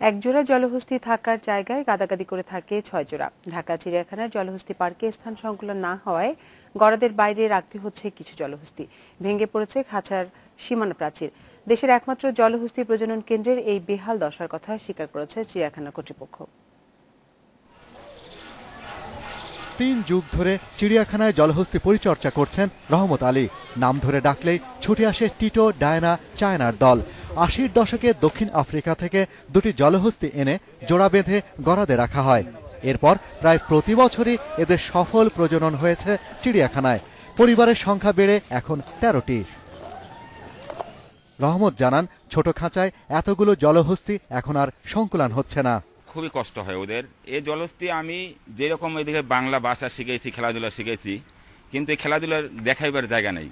একজোড়া জলহস্তি থাকার জায়গায় গাদাগাদি করে থাকে ছয় জোড়া ঢাকা চিড়িয়াখানার জলহস্তি পার্কে স্থান সংকুলন না হওয়ায় গড়াদের বাইরে রাখতে হচ্ছে কিছু জলহস্তি। ভেঙে পড়েছে খাঁচার সীমানা প্রাচীর। দেশের একমাত্র জলহস্তি প্রজনন কেন্দ্রের এই বেহাল দশার কথা স্বীকার করেছে চিড়িয়াখানা কর্তৃপক্ষ। তিন যুগ ধরে চিড়িয়াখানায় জলহস্তি পরিচর্যা করছেন রহমত আলী। নাম ধরে ডাকলেই ছুটে আসে টিটো, ডায়না, চায়নার দল। আশির দশকে দক্ষিণ আফ্রিকা থেকে দুটি জলহস্তি এনে জোড়া বেঁধে গড়াদে রাখা হয়। এরপর প্রায় প্রতি বছরই এদের সফল প্রজনন হয়েছে চিড়িয়াখানায়। পরিবারের সংখ্যা বেড়ে এখন তেরোটি। রহমত জানান, ছোট খাঁচায় এতগুলো জলহস্তি এখন আর সংকুলান হচ্ছে না। খুবই কষ্ট হয় ওদের। এই জলস্থি আমি যেরকম এদিকে বাংলা ভাষা শিখেছি, খেলাধুলা শিখেছি, কিন্তু এই খেলাধুলার দেখাইবার জায়গা নেই।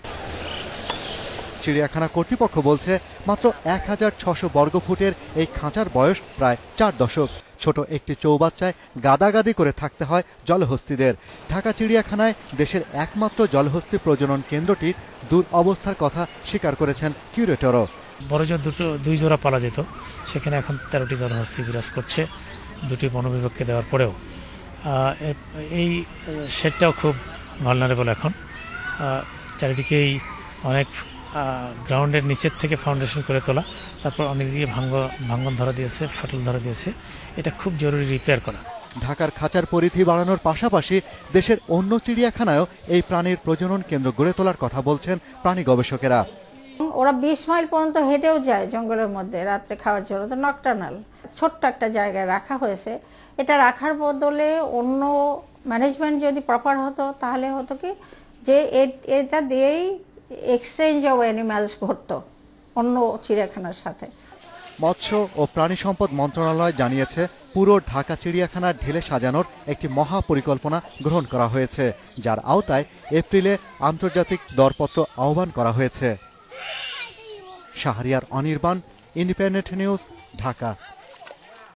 চিড়িয়াখানা কর্তৃপক্ষ বলছে, মাত্র এক হাজার ছশো বর্গফুটের এই খাঁচার বয়স প্রায় চার দশক। ছোট একটি চৌবাচ্চায় গাদাগাদি করে থাকতে হয় জলহস্তিদের। ঢাকা চিড়িয়াখানায় দেশের একমাত্র জলহস্তি প্রজনন কেন্দ্রটি দূর অবস্থার কথা স্বীকার করেছেন কিউরেটরও। বড় জোর দুটো, দুই জোড়া পালা যেত। সেখানে এখন তেরোটি জলহস্তি বিরাজ করছে, দুটি বনবিভাগকে দেওয়ার পরেও। এই শেডটাও খুব ভালনারেবল এখন। চারিদিকেই অনেক গ্রাউন্ডের নিচের থেকে ফাউন্ডেশন করে তোলা। তারপর অনেকদিকে ভাঙ্গ ভাঙ্গন ধরা দিয়েছে ফাটল ধরা দিয়েছে। এটা খুব জরুরি রিপেয়ার করা। ঢাকার খাঁচার পরিধি বাড়ানোর পাশাপাশি দেশের অন্য চিড়িয়াখানায়ও এই প্রাণীর প্রজনন কেন্দ্র গড়ে তোলার কথা বলছেন প্রাণী গবেষকেরা। ওরা বিশ মাইল পর্যন্ত হেঁটেও যায় জঙ্গলের মধ্যে রাত্রে খাওয়ার জন্য। তো নকটার্নাল ছোট্ট একটা জায়গায় রাখা হয়েছে। এটা রাখার বদলে অন্য ম্যানেজমেন্ট যদি প্রপার হতো তাহলে হতো কি যে এ- এটা দিয়েই এক্সচেঞ্জ অফ অ্যানিম্যালস ঘটতো, অন্য চিড়িয়াখানার সাথে। মৎস্য ও প্রাণী সম্পদ মন্ত্রণালয় জানিয়েছে, পুরো ঢাকা চিড়িয়াখানার ঢেলে সাজানোর একটি মহা পরিকল্পনা গ্রহণ করা হয়েছে, যার আওতায় এপ্রিলে আন্তর্জাতিক দরপত্র আহ্বান করা হয়েছে। Shahriar Anirban, independent news, Dhaka.